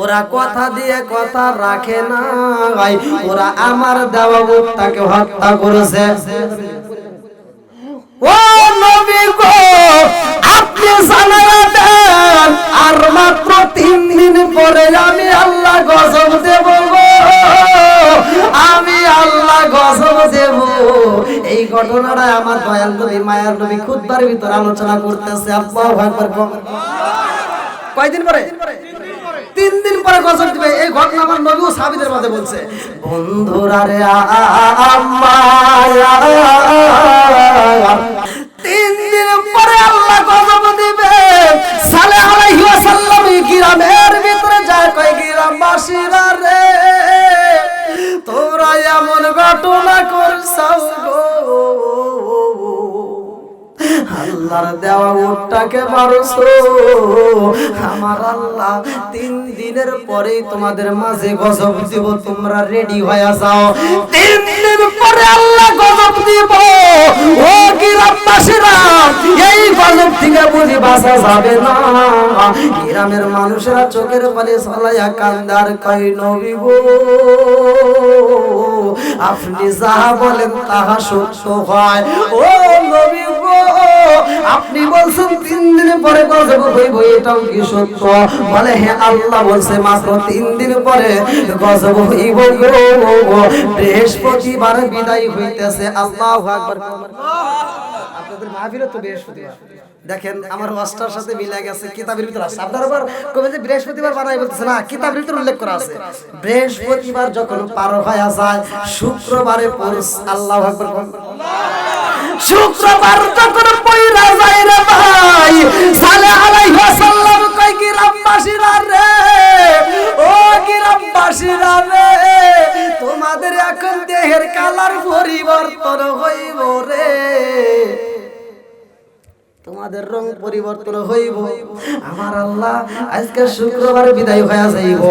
ওরা কথা দিয়ে কথা রাখে না ওরা আমার দেওয়া মুক্তাকে হত্যা করেছে। ও নবী গো, আপনি আর মাত্র তিন দিন পরে আমি আল্লাহ গজব দেব গো। এই ঘটনাটা আমার দয়াল নবী, মায়ার নবী খুদবার ভিতর আলোচনা করতেছে। কয়দিন পরে? তিন দিন পরে গজব দিবে। এই ঘটনা আমার নবী ও সাহাবীদের মধ্যে বলছে, বন্ধুরা রে আম্মা তোমাদের মাঝে গজব দিব তোমরা রেডি হয়ে যাও। তিন দিন পরে আল্লাহ গজব দিব। ও গ্রামবাসীরা এই গজব থেকে বুঝি বাঁচা যাবে না। গ্রামের মানুষেরা চোখের পানি সলাইয়া কান্দার কই নবী গো আপনি যাহা বলেন তাহা সত্য হয়। ও নবী আপনি বলছেন তিন দিন পরে গজব হইব, এটাও কি সত্য? বলে হ্যাঁ আল্লাহ বলছে, মাত্র তিন দিন পরে গজব হইব গো। বৃহস্পতিবার বিদায় হইতেছে। আল্লাহ আকবার। আপনাদের মাহফিলে তো বৃহস্পতিবার। দেখেন আমার ওয়াজটার সাথে মিলে গেছে কিতাবের ভিতরে আছে। আপনার আবার কবে যে বৃহস্পতিবার বানাই বলতেছে না কিতাবের ভিতরে উল্লেখ করা আছে। বৃহস্পতিবার যখন পার হয়ে যায় শুক্রবারে পরশ আল্লাহ আকবার। শুক্রবার যখন পয়রা যায় রে ভাই সালে আলাইহি ওয়াসাল্লাম কই গ্রামবাসীরা রে ও কি গ্রামবাসীরা রে তোমাদের এখন দেহের কালার পরিবর্তন হইব রে। তোমাদের রং পরিবর্তন হইব। আমার আল্লাহ আজকে শুক্রবার বিদায় হয়ে যাইব।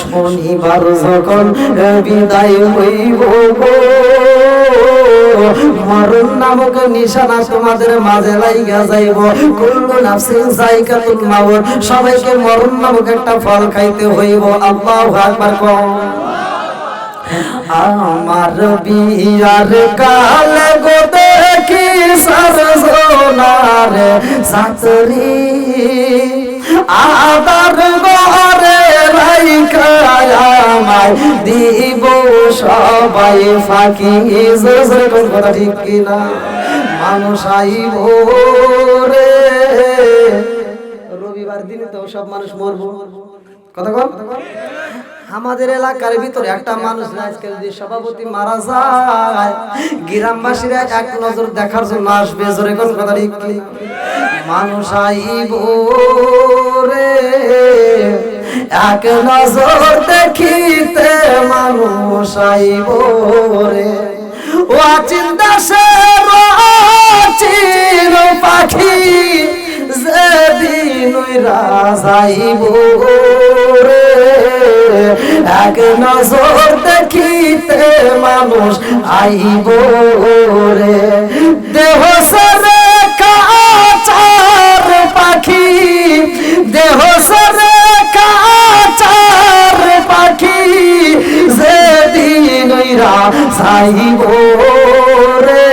শনিবার যখন বিদায় হইব নামক নিশানা তোমাদের মাঝে লাইগা যাইব। কুল্লু নাফসিন সবাইকে নামক একটা ফল খাইতে হইব। আল্লাহু আকবার কও। আমার বিয়ার কাল গো দেখি সরজনার সাতরি আদার গরে রাইখায়ামায় দিব সবাই ফাঁকি। জোরে কোন কথা ঠিক কিনা? মানুষ আইব রে। রবিবার দিনে তো সব মানুষ মরবো। আমাদের এলাকার ভিতরে একটা মানুষ আজকে যদি সভাপতি মারা যায়, গ্রামবাসীরা এক নজর দেখার জন্য আসবে, জোরে কোন কথা কি? মানুষ আইব রে, এক নজর দেখিতে মানুষ আইব রে ও চিন্তা সে পাখি, যেদিন রাজাইব এক নজর দেখিতে মানুষ আইব রে। দেহ সরে কাচার পাখি, দেহ সরে কাচার পাখি, যেদিন রাজাইব রে।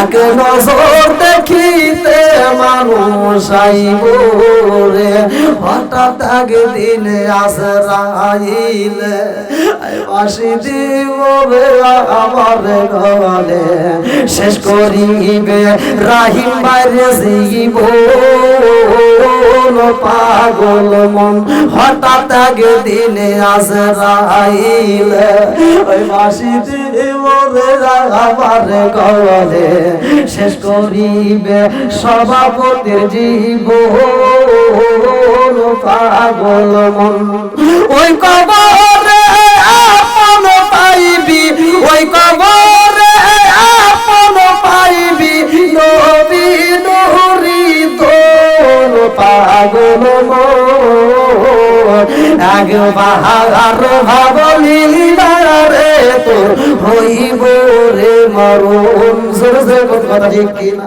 এক নজর দেখিতে মানুষ আইব রে। হঠাৎ একদিন আসরাইল বাসি দিব আমার শেষ করিবে রাহিম বাইরে পাগল মন, হঠাৎ একদিন আসরাইল ওই বাসি আমার শেষ করিবে সভাপতির জীব পাগল মন। ওই কবরে আপন পাইবি, ওই কবরে আপন পাইবি, নবী নুরি তোর পাগল মন। একবার ভাবলিবারে তোর হইব রে মরণ। জোরে কথা ঠিক কিনা?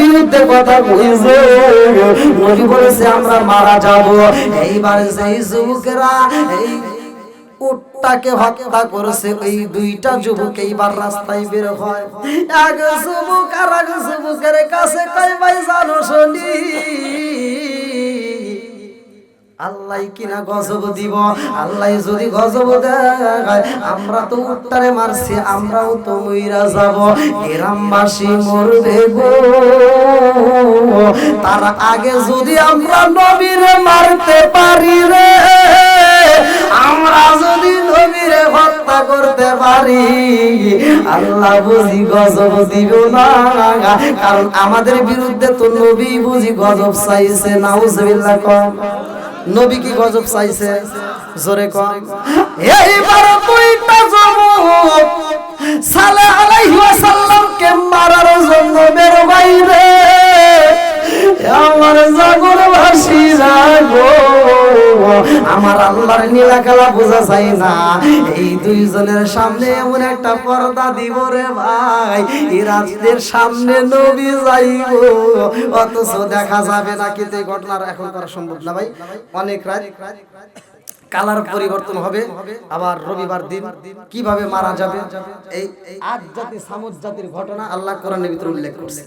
বিরুদ্ধে কথা কইছে নবী বলেছে, আমরা মারা যাব। এইবার সেই যুবকেরা এই উটটাকে হত্যা করেছে এই দুইটা যুবক এইবার রাস্তায় বের হয়। এক যুবক আর এক যুবকের কাছে কই ভাই আল্লাহ কিনা গজব দিব? আল্লাহ যদি গজব দেয় আমরা তো উত্তরে মারছি, আমরাও তো মইরা যাব। গ্রামবাসী মরবে গো। তার আগে যদি আমরা নবীরে মারতে পারি রে, আমরা যদি নবীরে হত্যা করতে পারি, আল্লাহ বুঝি গজব দিব না। কারণ আমাদের বিরুদ্ধে তো নবী বুঝি গজব চাইছে, নাউজুবিল্লাহ কম নবী কি গজব চাইছে? জোরে কম এইবার দুইটা যুবক সালে আলাইহি ওয়াসাল্লামকে মারার জন্য বের বাইরে আমার জাগর ভাসিরা গো। আমার আল্লাহর নীলা খেলা বোঝা যায় না। এই দুইজনের সামনে এমন একটা পর্দা দিব রে ভাই। এই রাজদের সামনে নবী যাইব অথচ দেখা যাবে না কিন্তু এই ঘটনার এখন করা সম্ভব না ভাই। অনেক রাত কালার পরিবর্তন হবে। আবার রবিবার দিন কীভাবে মারা যাবে? এই আজ জাতি সামুদ জাতির ঘটনা আল্লাহ কোরআনের ভিতরে উল্লেখ করছে।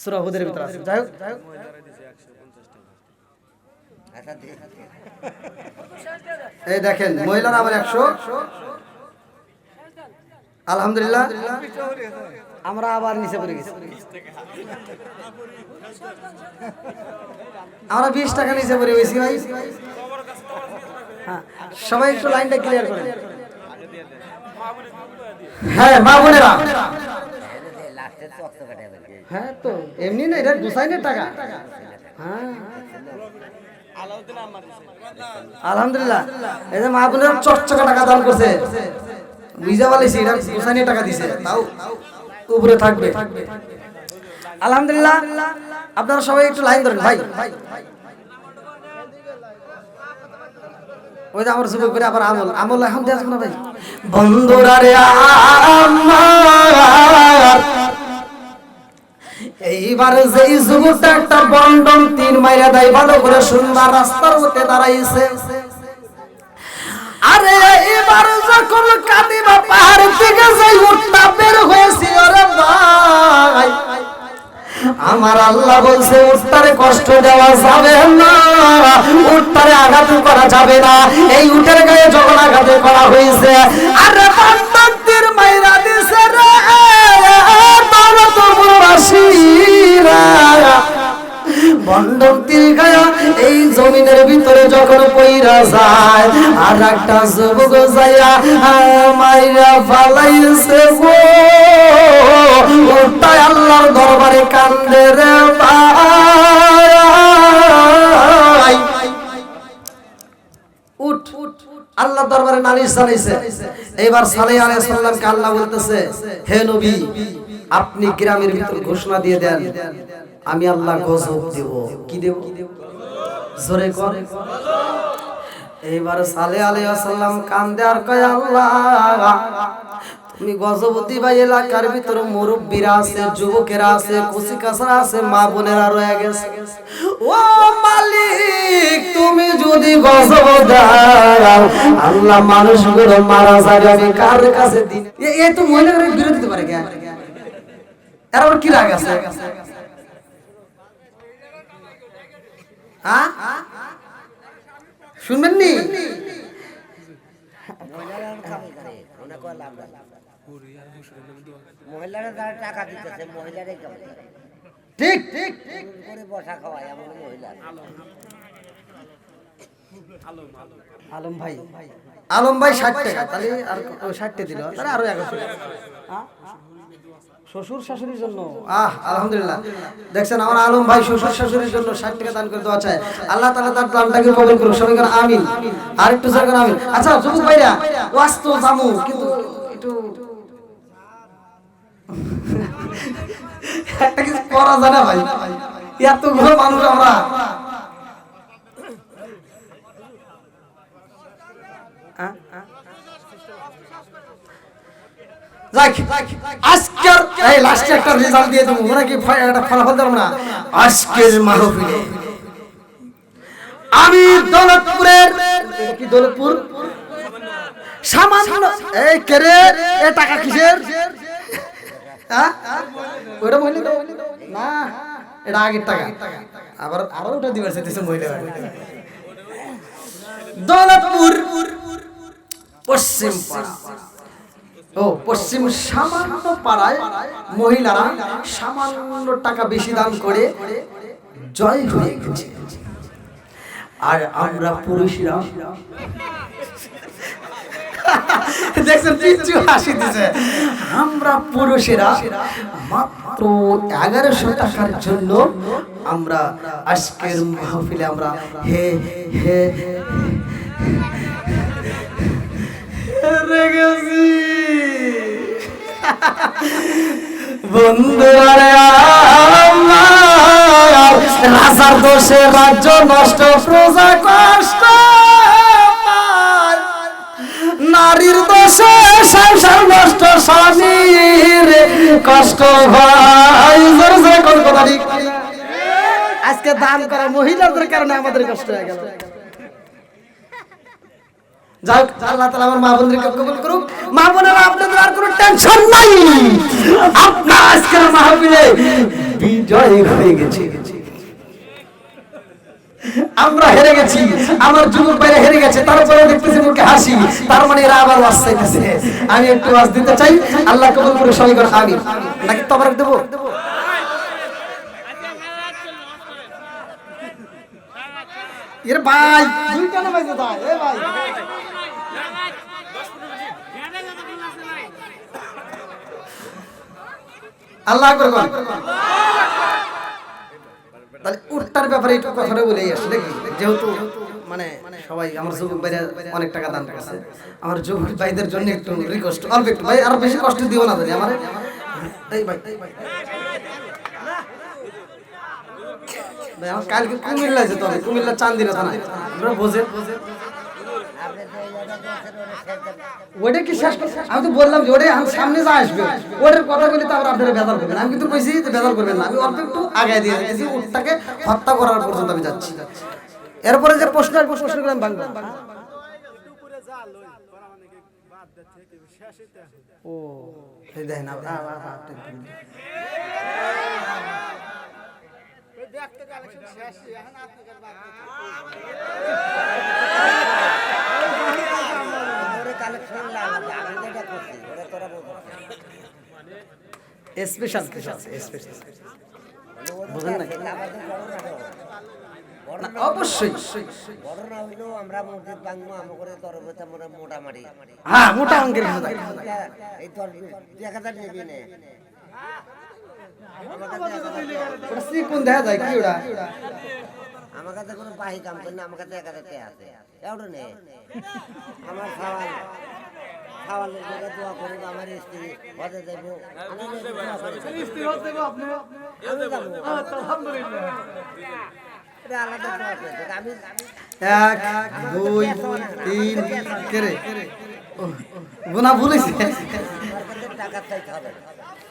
সূরা হুদের ভিতরে আছে। যাই হোক এই দেখেন মহিলারা আবার একশো। আলহামদুলিল্লাহ। আমরা আবার নিচে পড়ে গেছি। আমরা বিশ টাকা নিচে পড়ে গেছি ভাই। হ্যাঁ, সবাই একটু লাইনটা ক্লিয়ার করেন। হ্যাঁ মা বোনেরা। হ্যাঁ তো, এমনি না এটা গুসাইনের টাকা। হ্যাঁ। আলহামদুলিল্লাহ। এই যে মা বোনেরা চকচকা টাকা দান করছে। বুঝা পালিছি এটা গুসাইনের টাকা দিছে। তাও উপরে থাকবে। আলহামদুলিল্লাহ। আপনারা সবাই একটু লাইন ধরেন, ভাই। ওই যে আমার যুবক করে আবার আমল। আমল এখন দেওয়া যাবে না, ভাই? বন্ধুরা রে আমার। এইবার যেই যুবকটা একটা বন্ডন তিন মাইরা দেয়, ভালো করে সুন্দর রাস্তার মধ্যে দাঁড়াইছে। আরে এবার যখন কাদিবা পাহাড় থেকে যাই উঠটা বের হয়েছি ওরে ভাই। আমার আল্লাহ বলছে উত্তারে কষ্ট দেওয়া যাবে না উত্তারে আঘাত করা যাবে না। এই উঠের গায়ে যখন আঘাত করা হয়েছে, আরে বান্দাদের মাইরা দিছে রে তোর তো প্রবাসীরা গায়া এই জমিনের ভিতরে যখন যায়, আর একটা যুবক যাইয়া মাইরা ফালাইছে গো। তাই আল্লাহর দরবারে কান্দে রে ভাই। উঠ আল্লাহ দরবারে নালিশ জানাইছে। এবার সালেহ আলাইহিস সালামকে আল্লাহ বলতেছে, হে নবী, আপনি গ্রামের ভিতর ঘোষণা দিয়ে দেন। আমি আল্লাহ গজব দেব। কি দেব? জোরে কর। এইবার সালে আলাইহিস সালাম কান্দে আর কয়, আল্লাহ, তুমি গজবতী ভাই এলাকার ভিতরে মুরব্বীরা আছে, যুবকেরা আছে কুচি কাছরা আছে, মা বোনেরা রয়ে গেছে। ও মালিক, তুমি যদি গজব দাও, আল্লাহ মানুষগুলো মারা যাবে। আমি কার কাছে দিন এ- তো মহিলাদের বিরোধী দিতে পারে কেন? এর আবার কি রাগ আছে? হ্যাঁ? শুনবেন নি মহিলারা যারা টাকা দিতেছে মহিলারাই কেমন ঠিক ঠিক। ঠিক করে বসা খাওয়ায় এমন মহিলা আলম ভাই। আলম ভাই ষাট টাকা তাহলে আর ষাটটে দিল তাহলে আরও একশো শ্বশুর শাশুড়ির জন্য। আহ আলহামদুলিল্লাহ। দেখছেন আমার আলম ভাই শ্বশুর শাশুড়ির জন্য ষাট টাকা দান করে দেওয়া চায়। আল্লাহ তাআলা তার দানটাকে কবুল করুন সবাই করে আমিন। আর একটু সবাই করে আমিন। আচ্ছা যুবক ভাইরা ওয়াজ তো জামু কিন্তু একটু একটা কিছু করা যায় না ভাই। এতগুলো মানুষ আমরা যাক আজকের এই লাস্টে একটা রেজাল্ট দিয়ে দেবো। কি একটা না? আমি কি দৌলতপুর? এই হ্যাঁ? এটা আবার পশ্চিম ও পশ্চিম সামান্য পাড়ায় মহিলারা সামান্য টাকা বেশি দান করে জয় হয়ে গেছে। আর আমরা পুরুষরা দেখছেন পিচ্ছু হাসি দিছে। আমরা পুরুষেরা মাত্র এগারোশো টাকার জন্য আমরা আজকের মাহফিলে আমরা হে হে রেগেছি। বন্ধুরা রাজার দোষে রাজ্য নষ্ট, প্রজা কষ্ট। নারীর দোষে সংসার নষ্ট, স্বামীর কষ্ট ভাই আজকে দান করা মহিলাদের কারণে আমাদের কষ্ট হয়ে গেল। আল্লাহ আমার মা বোনদেরকে কবুল করুক। মা বোনেরা, আপনাদের আর কোনো টেনশন নাই। আজকের মাহফিলে বিজয় হয়ে গেছে। আমরা হেরে গেছি। আমার যুবক ভাইরা হেরে গেছে তারপরে দেখতেছি মুখে হাসি। তার মানে এরা আবার ওয়াজ চাইতেছে। আমি একটু ওয়াজ দিতে চাই। আল্লাহ কবুল করে সবাই করে আমিন। নাকি তবরক দেবো? এর ভাই, দুইটা এ ভাই। আল্লাহ বল। তাহলে উঠটার ব্যাপারে একটু কথাটা বলেই আসি, নাকি? যেহেতু মানে সবাই আমার যুবক ভাইরা অনেক টাকা দান করছে। আমার যুবক ভাইদের জন্য একটু রিকোয়েস্ট অল্প একটু। ভাই, আরও বেশি কষ্ট দিও না জানি আমার। এই ভাই ভাই। আমার কালকে কুমিল্লা যেতে হবে। কুমিল্লা চান্দিনা থানায়। আপনারা বোঝেন আপনি তো এই জায়গা দিয়েছেন ওরা শেষ দেন। ওটা কি শেষ আমি তো বললাম যে ওটা আমার সামনে যা আসবে। ওটার কথা বলে তো আবার আপনারা বেজাল করবেন। আমি কিন্তু কইছি যে বেজাল করবেন না। আমি অল্প একটু আগে দিয়ে দিয়েছি ওটাকে হত্যা করার পর্যন্ত আমি যাচ্ছি। এরপরে যে প্রশ্ন আসবে প্রশ্ন করে আমি বাংলা ও দেখেন, আবার- ওরে কালেকশন লাগবে আমি যেটা করছি ওরা তোরা বলব। স্পেশাল স্পেশাল স্পেশাল না অবশ্যই। হইলেও আমরা মসজিদ ভাঙবো আমাকে হ্যাঁ মোটা অঙ্কের কিছু থাকে এই তোর এক হাজার নে। ওটা দেখা যায় কি ওটা? আমার কাছে কোনো বাহি কাম করি না আমার কাছে এক হাজার টাকা আছে এওটা নে আমার খাওয়াল খাওয়ালের জায়গায় দোয়া করব আমার স্ত্রী হতে যাব আমি দোয়া করি আমি যাব এটা আলাদা দোয়া করে আমি এক দুই তিন কেরে গোনা ভুলেছে টাকা চাইতে হবে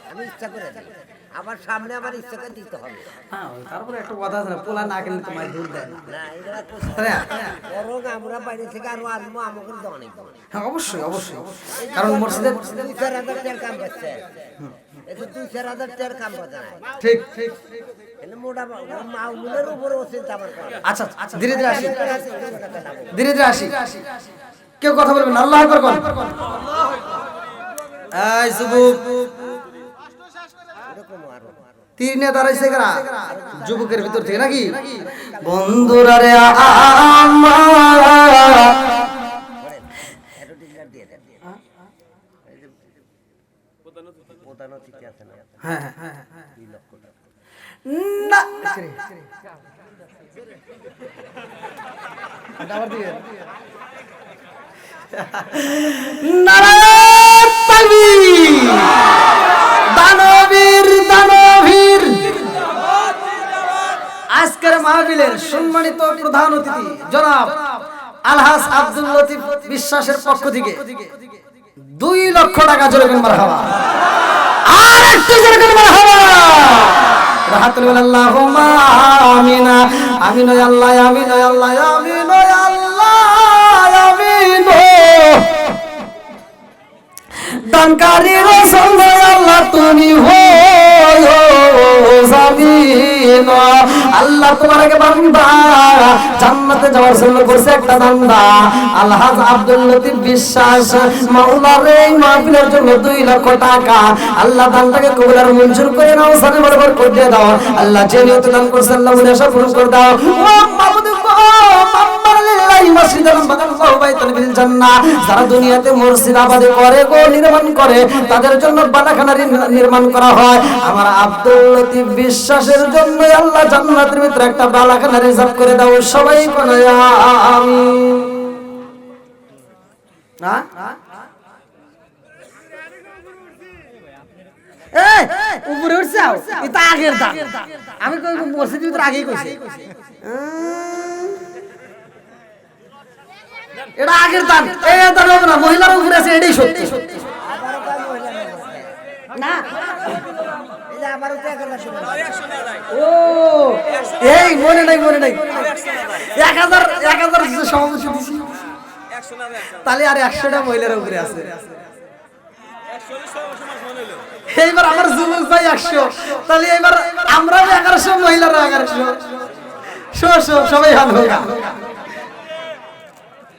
আমি ইচ্ছা করে দিই আমার সামনে আমার ইচ্ছা করে দিতে হবে। হ্যাঁ তারপরে একটা কথা আছে পোলা না কিনলে তোমায় দুধ দেয় না। না এটা তো তাই না? বরং আমরা বাইরে থেকে আরও আসব আমাকে তো অনেক হ্যাঁ অবশ্যই অবশ্যই। কারণ মসজিদের দুই চার হাজার টাকার কাম করছে এটা দুই চার হাজার টাকার কাম করছে ঠিক। ঠিক আচ্ছা আচ্ছা ধীরে ধীরে আসি। ধীরে ধীরে আসি কেউ কথা বলবেন আল্লাহ এই যুবক তীর নিয়ে দাঁড়াইছে কারা যুবকের ভিতর থেকে নাকি? বন্ধুরা রে আমার একটু আজকের মাহফিলের সম্মানিত প্রধান অতিথি, জনাব আলহাস আব্দুল লতিফ বিশ্বাসের পক্ষ থেকে দুই লক্ষ টাকা জোরে করে মারহাবা। আর একটু জোরে করে মারহাবা। রাহাতুল আল্লাহুম্মা আমিনা, আমিন আল্লাহ আমিন আল্লাহ, আমিন দানকারীর সঙ্গে আল্লাহ তুমি আল্লাহ তোমাকে বান্দা জান্নাতে যাওয়ার জন্য করছে একটা দান্দা। আলহাজ আব্দুল লতিফ বিশ্বাস মাওলার এই মাহফিলের জন্য দুই লক্ষ টাকা। আল্লাহ দানটাকে কবুল আর মঞ্জুর করে নাও, সাথে বরাবর করে দাও। আল্লাহ যে নিয়ত দান করছে, আল্লাহ মনে আশা পূরণ করে দাও। ও মাবুদ গো লিল্লাহি মসজিদান বাদাল্লাহু বাইতান ফিল জান্নাহ। যারা দুনিয়াতে মসজিদ আবাদে করে গো নির্মাণ করে তাদের জন্য নির্মাণ করা হয়। আমার আব্দুল লতিফ বিশ্বাসের জন্য আল্লাহ জান্নাতের ভিতরে একটা বালাখানা রিজার্ভ করে দাও সবাই বলে আমিন। না? উপরে উঠছে এটা আগের দাম আমি কই মসজিদের ভিতরে আগেই কইছি। এটা আগের দান। এই দান হবে না মহিলার উপরে আছে এটাই সত্যি। না। ও এই মনে নাই মনে নাই। এক হাজার এক হাজার সমাবেশ দিছি তাহলে আর একশোটা মহিলার উপরে আছে। এইবার আমার যুবক ভাই একশো। তাহলে এবার আমরাও এগারোশো মহিলারা এগারোশো। শো শো সবাই ভালো।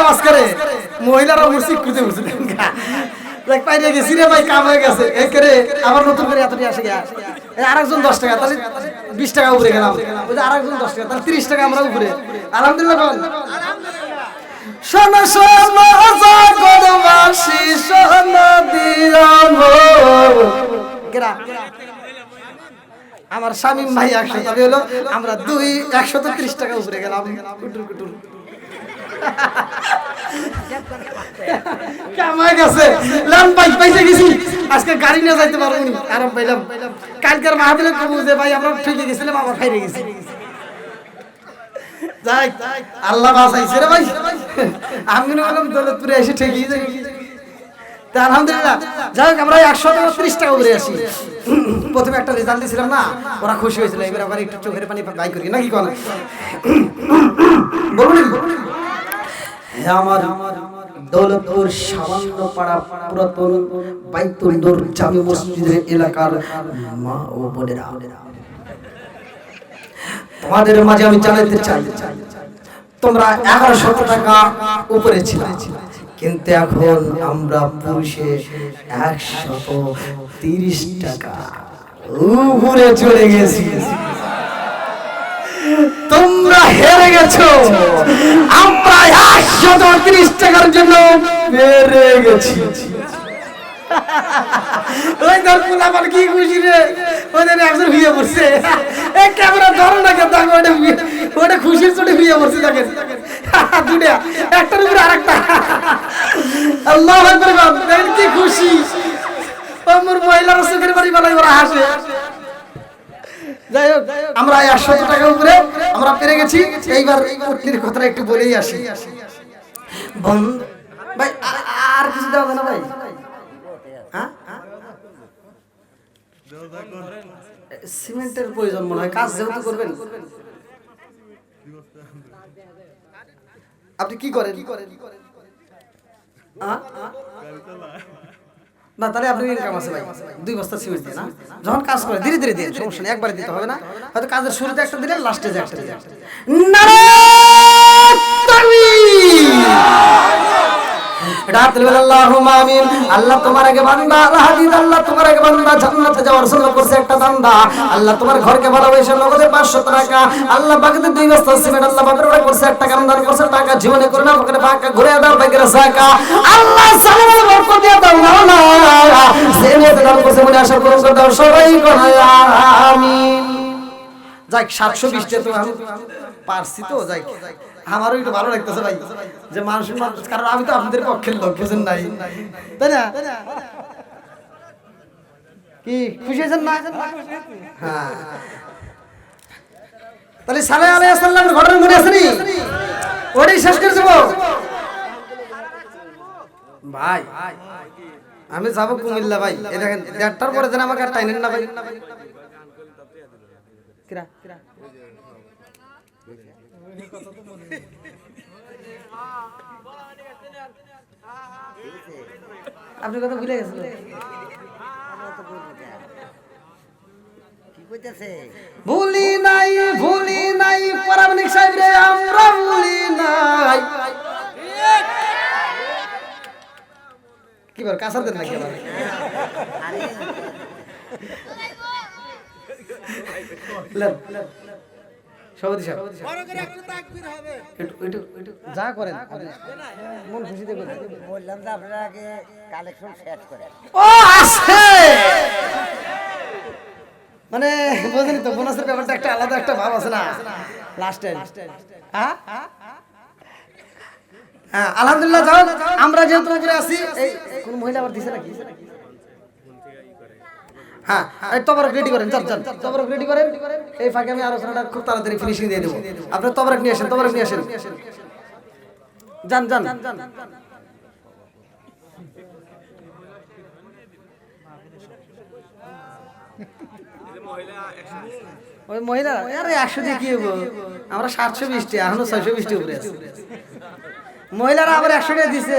আওয়াজ করে। মহিলারা মুর্শিদ খুঁজে উঠছে দেখ পাইরে গেছি রে ভাই, কাম গেছে। এ করে আবার নতুন করে এতটি আসে গিয়া আরেকজন দশ টাকা, তাহলে বিশ টাকা উপরে গেলাম। ওই যে আরেকজন দশ টাকা, তাহলে তিরিশ টাকা আমরা স্বামী ভাই। একশো হলো আমরা দুই একশো ত্রিশ টাকা উপরে গেলাম। কুটুর কুটুর। আজকে গাড়ি যাইতে যে, ভাই, আমরা ঠেকে গেছি। আলহামদুলিল্লাহ। যাই হোক, আমরা একশো ত্রিশ টাকা উপরে আসি। প্রথমে একটা রেজাল্ট দিয়েছিলাম না, ওরা খুশি হয়েছিল। এবার আবার একটু চোখের পানি বাই করি, নাকি কোন? বলুন। আমার সামান্য পাড়া পুরাতন বাইতুল জামি মসজিদের এলাকার মা ও বোনেরা, তোমাদের মাঝে আমি জানাতে চাই, তোমরা এগারোশো টাকা উপরে ছিল, কিন্তু এখন আমরা পুরুষে একশত তিরিশ টাকা উপরে চলে গেছি। তোমরা হেরে গেছো। আমরা একশত তিরিশ টাকার জন্য হেরে গেছি। ওই ধর পোলাপান কি খুশি রে? ওদের একজন বিয়ে পড়ছে এই ক্যামেরা ধরো না কেন দেখো, ওটা ওটা খুশির চোটে বিয়ে পড়ছে দেখেন। দুটা একটার উপরে আরেকটা। আল্লাহ কি খুশি। আমার মহিলার চোখের বাড়ি বানাই ওরা হাসে। যাই হোক আমরা একশো টাকা উপরে আমরা পেরে গেছি। এইবার পত্নীর কথাটা একটু বলেই আসি। বন্ধ ভাই আর কিছু দেওয়া না ভাই। হ্যাঁ? সিমেন্টের প্রয়োজন মনে হয় কাজ যেহেতু করবেন। আপনি কি করেন? আ? না তাহলে আপনার ইনকাম আছে ভাই। দুই বস্তা সিমেন্ট দিয়ে না? যখন কাজ করে ধীরে ধীরে দিয়ে সমস্যা নেই একবারে দিতে হবে না। হয়তো কাজের শুরুতে একটা দিলে লাস্টে যে একটা দিলে। নারায়ণ! তাকবীর! রাত আমিন। আল্লাহ তোমার আগে বান্দা হাদিদ আল্লাহ তোমার আগে বান্দা ঘরকে ভালোবেসে, নগদে 500 টাকা। আল্লাহ বাকিতে দুই বস্তা আল্লাহ বাপের বাড়ি করছে করে ঘুরে দাও বাকির সাকা আল্লাহ পারছি তো, যাই আমারও একটু ভালো লাগতেছে ভাই, যে মানুষের মানুষ, কারণ আমি তো আপনাদের পক্ষের লোক, বুঝেন নাই। তাই না? কি, খুশি হয়েছেন না? হ্যাঁ। তাহলে সালে আলাইহিস সাল্লামের ঘটনা মনে আছে ওটাই শেষ করে ভাই, আমি যাব কুমিল্লা ভাই। এই দেখেন, দেড়টার পরে আমাকে টাইনেন না ভাই। কিরা? আপনি কথা ভুলে গেছেন ভুলি নাই ভুলি নাই পরামানিক সাহেব রে আমরা ভুলি নাই। কি বল কাসার দেন নাকি আবার? লেন। সভাপতি সাহেব। একটু- একটু- একটু যা করেন মন খুশিতে করেন। বললাম যে আপনারা আগে কালেকশন শেষ করেন। ও আছে! মানে বুঝলি তো বোনাসের ব্যাপারটা একটা আলাদা একটা ভাব আছে না? লাস্ট টাইম হ্যাঁ? হ্যাঁ আলহামদুলিল্লাহ যাও। আমরা যেহেতু আছি এই কোন মহিলা আবার দিছে নাকি? হ্যাঁ তবরক রেডি করেন, চল চল। তবরক রেডি করেন। এই ফাঁকে আমি আলোচনাটা খুব তাড়াতাড়ি ফিনিশিং দিয়ে দেবো। আপনার তবরক নিয়ে আসেন, তবরক নিয়ে আসেন। যান যান। ওই মহিলা, আরে একশো দিয়ে কি হব আমরা সাতশো বিশটি, এখনও ছয়শো বিশটি উপরে আছে। মহিলারা আবার একশো টাকা দিছে।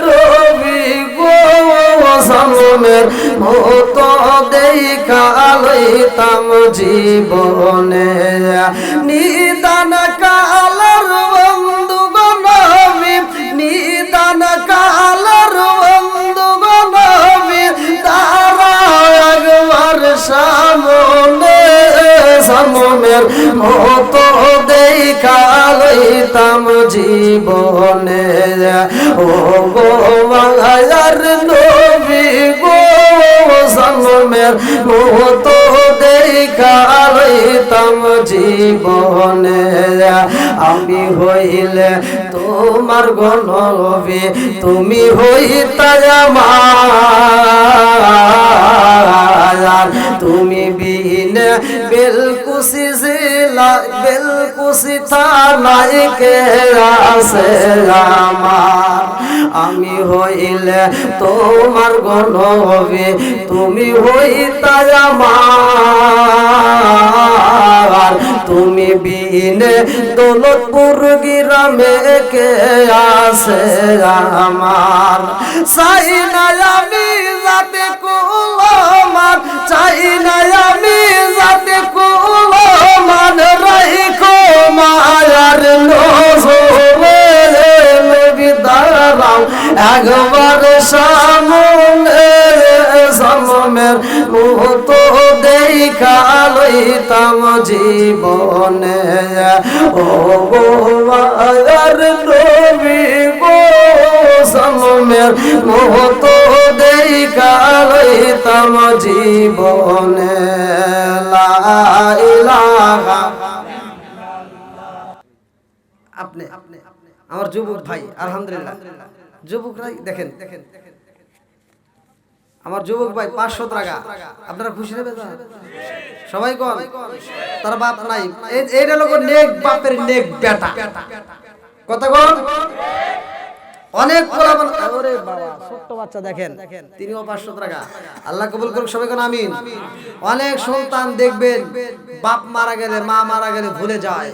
সামনের মতো দেখালইতাম জীবনে। নিদান কালার বন্ধু বন্ধু তারা একবার সামনে, সামনের জীবনে। ও গো নবী গো সামনের মতো দেখালইতাম জীবনে। আমি হইলে তোমার গণবি তুমি হইতাই আমার তুমি বিনে বেলকুসি জেলা বেলকুসি থানায় কে আছে আমার আমি হইলে তোমার গণবি তুমি হইতাই আমার। তুমি বিনে দৌলতপুর গ্রামে কে আছে আমার? চাই না আমি যাতে কুলমান, চাই না আমি যাতে কুলমান, রাইখো মায়ার নজরে। দাঁড়াও, একবার সামনে সামনের মতো দেখালইতাম জীবনে। ও মায়ার নবী গো, সামনের মতো দেখালইতাম জীবনে। লা আপনি আমার যুবক ভাই আলহামদুলিল্লাহ। যুবকরাই দেখেন। দেখেন আমার যুবক ভাই পাঁচশো টাকা। আপনারা খুশি নেবেন সবাই কন? তার বাপ নাই। এই- এইটা লোক নেক বাপের নেক বেটা। কথা কন? অনেক ওরে বাবা ছোট্ট বাচ্চা দেখেন। তিনিও পাঁচশো টাকা। আল্লাহ কবুল করুক সবাই কোন আমিন। অনেক সন্তান দেখবেন বাপ মারা গেলে মা মারা গেলে ভুলে যায়।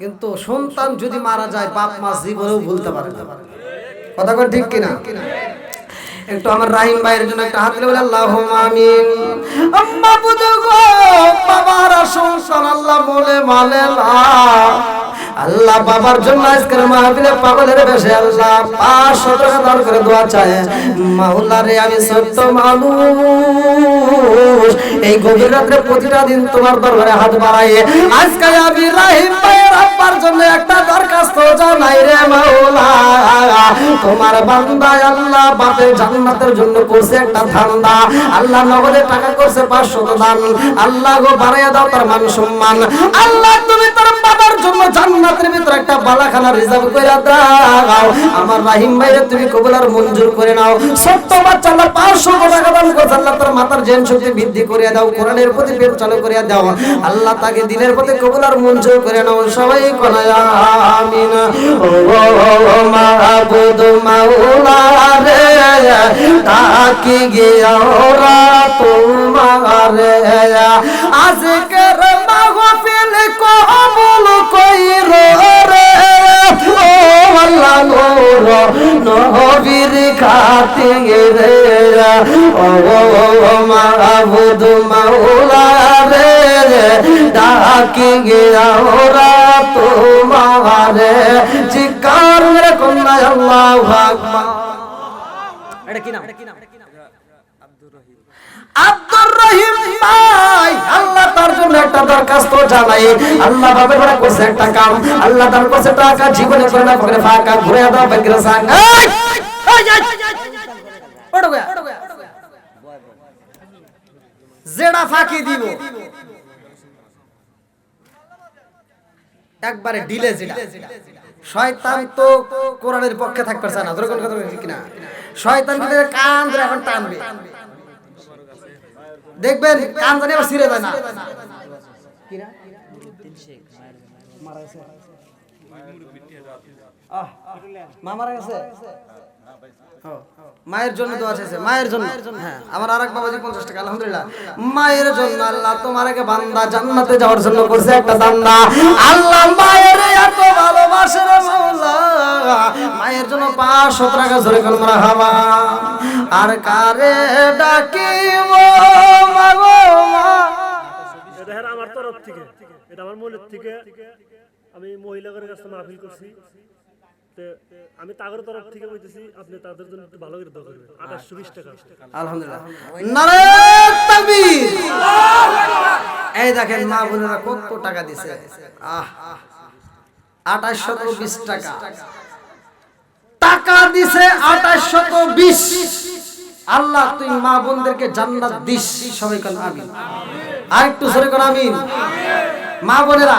কিন্তু সন্তান যদি মারা যায়, বাপ মা জীবনেও ভুলতে পারে না। কথা ঠিক কিনা? একটু আমার রাহিম ভাইয়ের জন্য একটা হাত বলে আল্লাহ আমিন। বুঝো গো, বাবার সংসার আল্লাহ বলে বাবার জন্য আজকের মাহফিলে পাগলের বেশে আল্লাহ টাকা করে দোয়া চায়। আমি সত্য মানুষ। এই গভীর রাত্রে প্রতিটা দিন তোমার দরবারে হাত আজকে আমি রাহিম ভাইয়ের আব্বার জন্য একটা দরখাস্ত জানাই রে মাওলা। তোমার বান্দা আল্লাহ বাপের জান্নাতের জন্য করছে একটা ধান্দা। আল্লাহ নগদে টাকা করছে পাঁচশো দান। আল্লাহ গো বাড়াইয়া দাও তার মান সম্মান। আল্লাহ তুমি তার বাবার জন্য জান্নাতের ভিতরে একটা বালাখানা রিজার্ভ করে দাও। আমার রাহিম ভাইরে তুমি কবুল আর মঞ্জুর করে নাও। ছোট্ট বাচ্চা আল্লাহ পাঁচশো টাকা দান করছে। আল্লাহ তার মাতার জেন শক্তি বৃদ্ধি করে দাও, কোরআনের প্রতি পেট চালু করে দাও। আল্লাহ তাকে দিনের প্রতি কবুল আর মঞ্জুর করে নাও। সবাই কোনায়, আমিন। ও মাহবুদ মাওলা রে, তাকি গিয়া ওরা তোমারে আজকের মাহফিল কবুল কইর রে। ও আল্লাহ নূর, নবীর খাতিরে ও মাহবুদ মাওলা রে। ডাকি ওরা তোমারে। চিকার মেরে কন্যা, আল্লাহু আকবার। এটা কি নাম? আব্দুর রহিম ভাই, আল্লাহ তার জন্য একটা দরখাস্ত জানাই। আল্লাহ করছে একটা কাম, আল্লাহ তার করছে টাকা জীবনে করে না, পকেটে ফাঁকা ঘুরে দাও। জেডা ফাঁকি দিব। একবারে ডিলে যেটা শয়তান তো কোরআনের পক্ষে থাকতে না। ধরে কোন কথা কিনা? শয়তান কান ধরে এখন টানবে। দেখবেন কান জানি আবার ছিঁড়ে যায় না। আহ, মা মারা গেছে? মায়ের জন্য দোয়া চাইছে মায়ের জন্য হ্যাঁ আমার আরেক বাবাজি পঞ্চাশ টাকা আলহামদুলিল্লাহ। মায়ের জন্য আল্লাহ তোমার আগে বান্দা জান্নাতে যাওয়ার জন্য করছে একটা দান্দা। আল্লাহ মায়ের এত ভালোবাসে রে মাওলা। মায়ের জন্য পাঁচশো টাকা ধরে কোন মারা হাওয়া আর কারে ডাকিব মাগো মা? এটা আমার তরফ থেকে এটা আমার মনের থেকে আমি মহিলাদের কাছে মাহফিল করছি। আমি তাগর তরফ থেকে বলতেছি আপনি তাদের জন্য একটু ভালো করে দোয়া করবেন। আঠাশশো বিশ টাকা। আলহামদুলিল্লাহ। নারে তাকবীর। এই দেখেন মা বোনেরা কত টাকা দিছে। আহ। টাকা। টাকা আল্লাহ তুই মা বোনদেরকে জান্নাত দিস। সবাই কোন আমিন। আর একটু সরে কোন আমিন। মা বোনেরা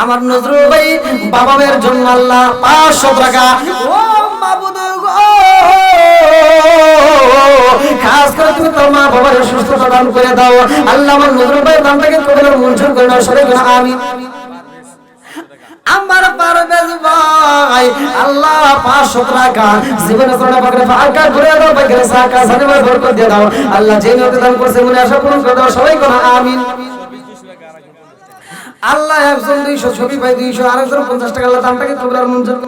আমার নজরুল ভাই, বাবা মায়ের জন্য আল্লাহ পাঁচশো টাকা। ও মাবুদ খাস করে তুমি তোমার মা বাবার সুস্থতা দান করে দাও। আল্লাহ আমার নজরুল ভাই দানটাকে মঞ্জুর করে বলো আমি আমার পারভেজ ভাই, আল্লাহ পাঁচশো টাকা। জীবনে করোনা পাকড়ে ফাঁকা ঘুরে দাও পাকড়ে সাকা দিয়ে দাও। আল্লাহ যে নিয়তে দান করছে, মনে আশা পূরণ করে দাও, সবাই কোনো আমিন। আল্লাহ একজন দুইশো ছবি পাই দুইশো আরেকজন পঞ্চাশ টাকা আল্লাহ দামটাকে তোমরা মঞ্জুর